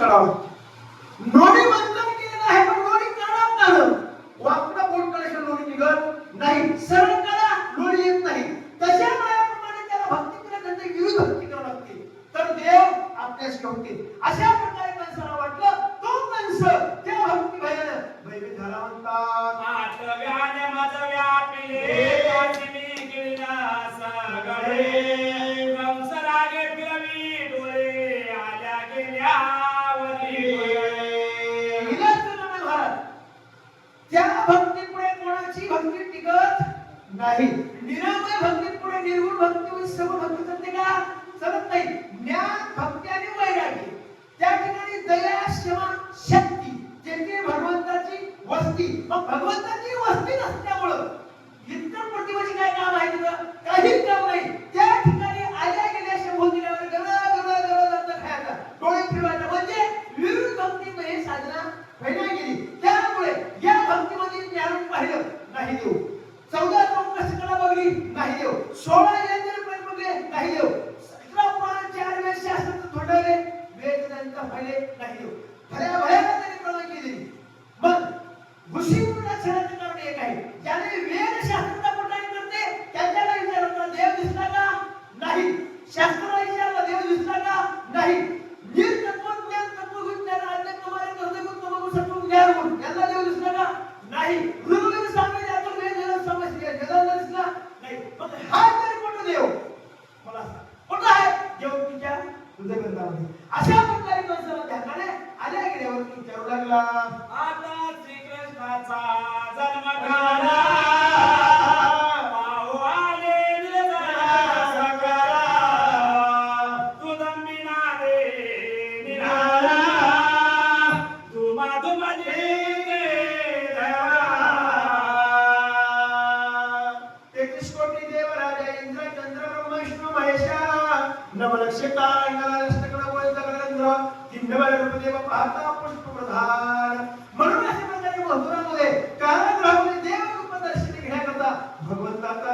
चढावं नोनी बंधन केलेलं आहे पण नोनी चढावणार वाकडा बोट करायचं नोनी निघत नाही. सरळ करा नोनी येत नाही. तशा मायाप्रमाणे त्याला भक्ती केलं तर विरुद्ध भक्ती करावं लागते. तर देव आपल्यास ठेवतील अशा प्रकारे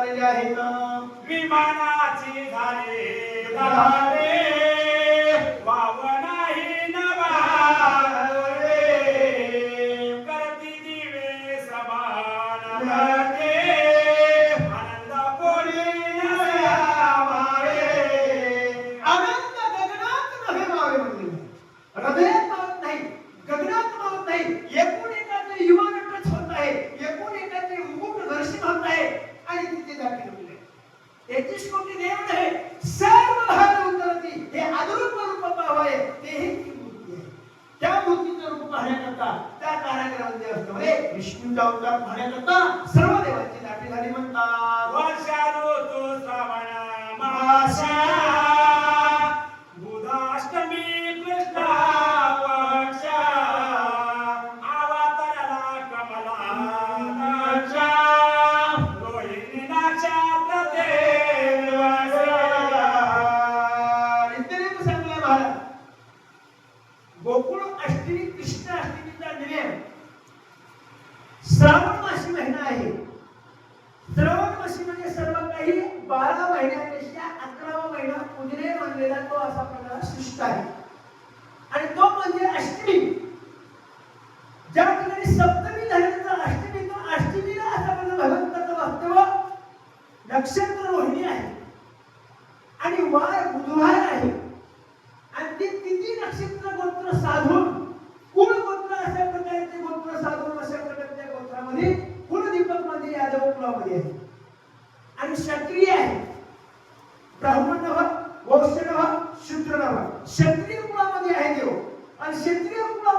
झालेले आहेत विमानाची झाले सप्तमी झाल्यानंतर तर अष्टमी तर अष्टमीला आतापर्यंत भगवंताचं वास्तव नक्षत्र रोहिणी आहे. आणि वार बुधवार आहे. आणि ते तिथे नक्षत्र गोत्र साधून कुल गोत्र अशा प्रकारे ते गोत्र साधून अशा प्रकारच्या गोत्रामध्ये कुलदीपकमध्ये यादव कुलामध्ये आहे. आणि क्षत्रिय आहे. ब्राह्मण नव वंश नव शूद्र नव क्षत्रिय कुळामध्ये आहे देव. आणि क्षत्रिय कुळा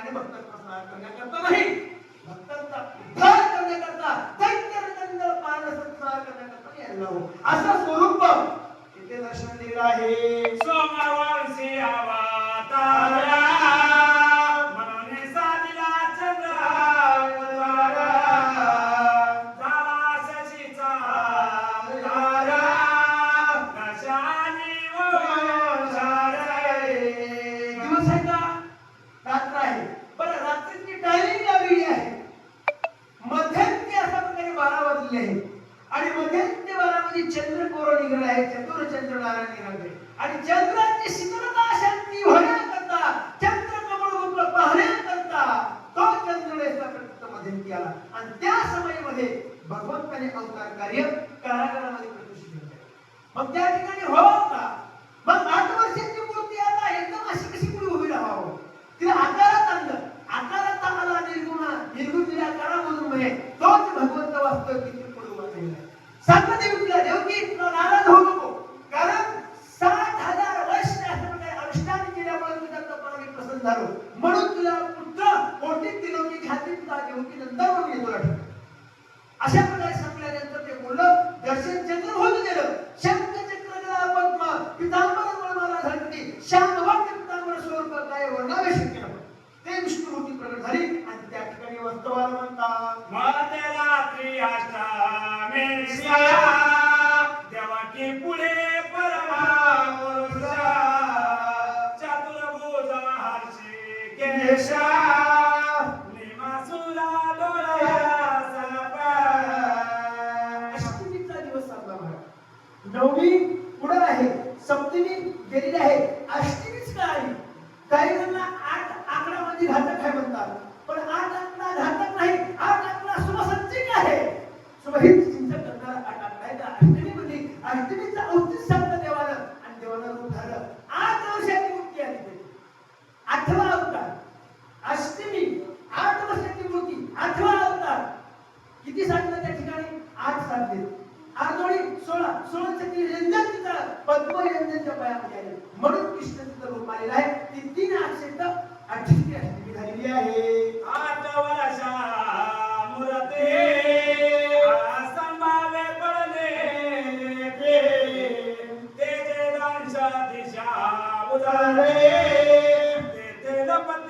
आणि भक्तांचा स्नान करण्याकरता नाही. भक्तांचा उद्धार करण्याकरता चैतन्य पान संसार करण्याकरता यायला असं स्वरूप इथे दर्शन दिलं आहे. स्वामी महाराज नवमी आहे. सप्तमी गेलेली आहे. अष्टमीच काय? आली काही जणांना आठ आकडा म्हणजे घातक आहे म्हणतात. पण आठ आकडा घातक नाही. आठ आकडा शुभसंचिक आहे. शुभहित चिंतन करणारा आठ आकडा आहे त्या अष्टमीमध्ये अष्टमीचा औचित शब्द देवानं. आणि देवानं रूप झालं आठ वर्षाची मुक्ती आली त्याची. आठवा अवतार. अष्टमी आठ वर्षाची मूर्ती. आठवा अवतार. किती सांगितलं त्या ठिकाणी? आठ साधले. सोळा सोळाच्या ती रंजन तिथं पद्म रंजनच्या पायामध्ये आले. म्हणून कृष्ण तिथं रूप आलेला आहे. ती तीन अक्षेत अठ्ठीची अष्टमी झालेली आहे. आठ वर्षा मुरते दिशा उदारे तेथे लपती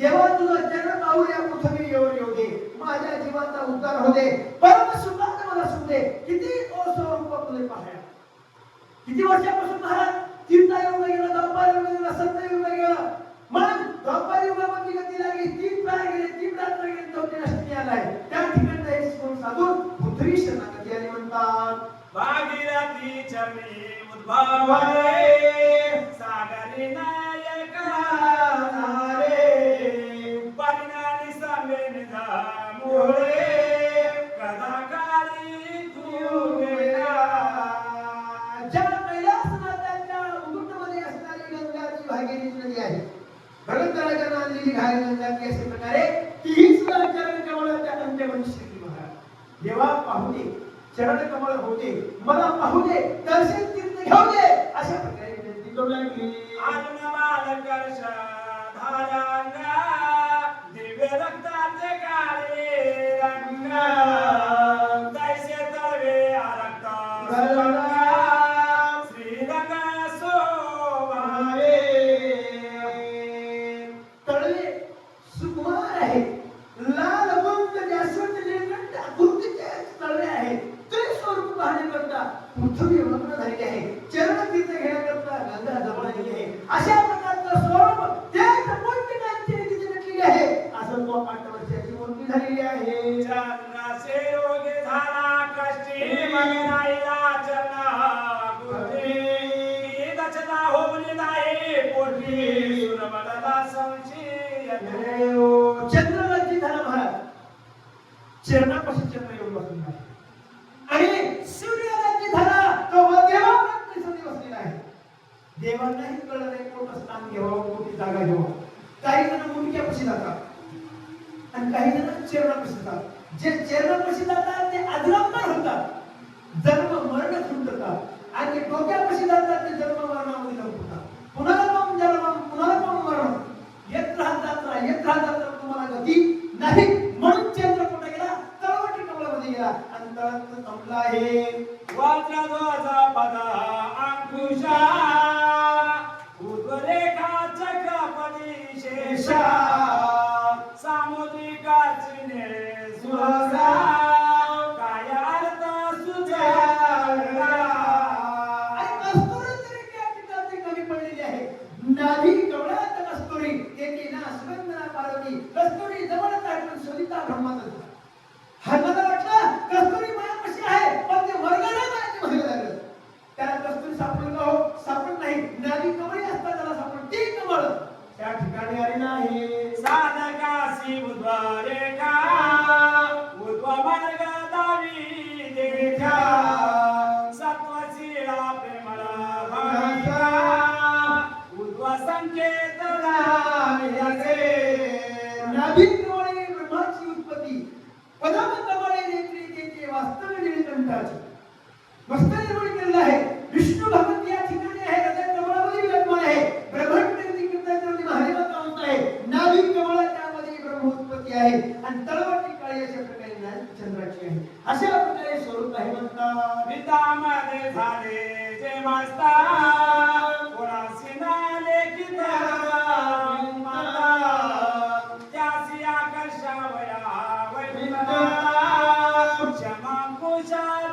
देवा तुझा चरण पाहू या पृथ्वी येऊन येऊ दे माझ्या जीवाचा उद्धार होते परम सुखात मला सुंदे किती ओ स्वरूप तुझे किती वर्षापासून महाराज? चिंता युग गेला द्वापार युग गेला सत्य युग गेला मग द्वापार युगामध्ये गती लागली तीन प्राय गेले तीन रात्र गेले चौथी अष्टमी आलाय. त्या ठिकाणी हे स्मरण साधून भुतरी शरणागती आली म्हणतात. भागीरथी चरणी उद्भव सागरी नायक रे परिणामी सांगेन धामोळे. भगवंतराजानं आणलेली घाय अशा प्रकारे तीही सुद्धा चरण कमळाच्या अंत्यवंशी श्री महाराज. देवा पाहू दे. चरण कमळ होते मला पाहू दे. दर्शन तीर्थ घेऊ दे. अशा प्रकारे विनंती करू लागली. हो. चंद्रवंती झाला महाराज. चरणापासून चंद्र येऊन बसलेला आहे. आणि सूर्यराजी झाला तो देवांनी बसलेला आहे. देवांनाही कळलं नाही मोठं स्थान घ्यावं मोठी जागा घ्यावं. काही जण मुंडक्यापाशी जातात. आणि काही जण चरणापाशी जातात. जे चरणापाशी जातात ते अजरामदार होतात. जन्म मरण झुंटतात आणि डोक्यापाशी जातात ते जन्म मरणामध्ये जातात येत राहतात तर तुम्हाला गती नाही. म्हणून चंद्र कुठे गेला? तळवटी कमलामध्ये गेला. आणि तळत कमला हे वाचा वाचा पदा अंकुशा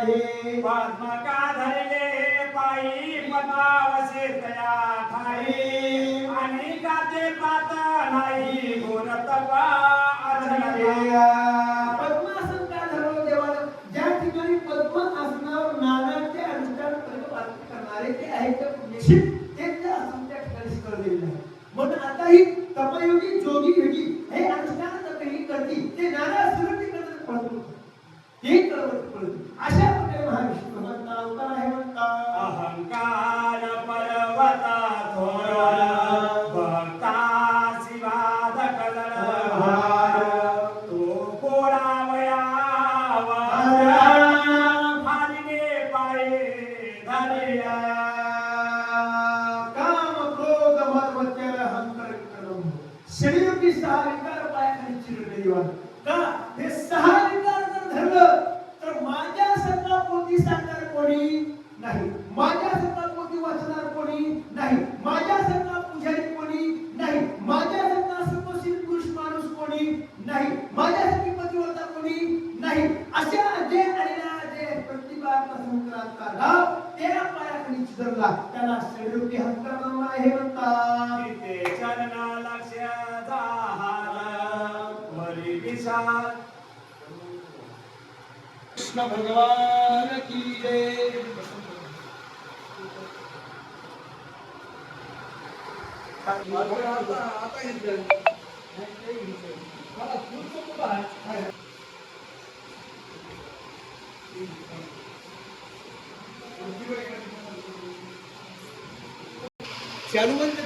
नाही पद्म का धरले पायी मनावसे तया ठाई आणि ते पात नाही गोरत पा पद्मासन का धरलं देवाला ज्या ठिकाणी पद्मासनावर नानाचे अनुष्ठान करणारे ते आहे ते त्या असं त्या ठिकाणी शिकवलेलं आहे म्हणून आता ही you are. God. कृष्ण भगवान की जय। चालू बंद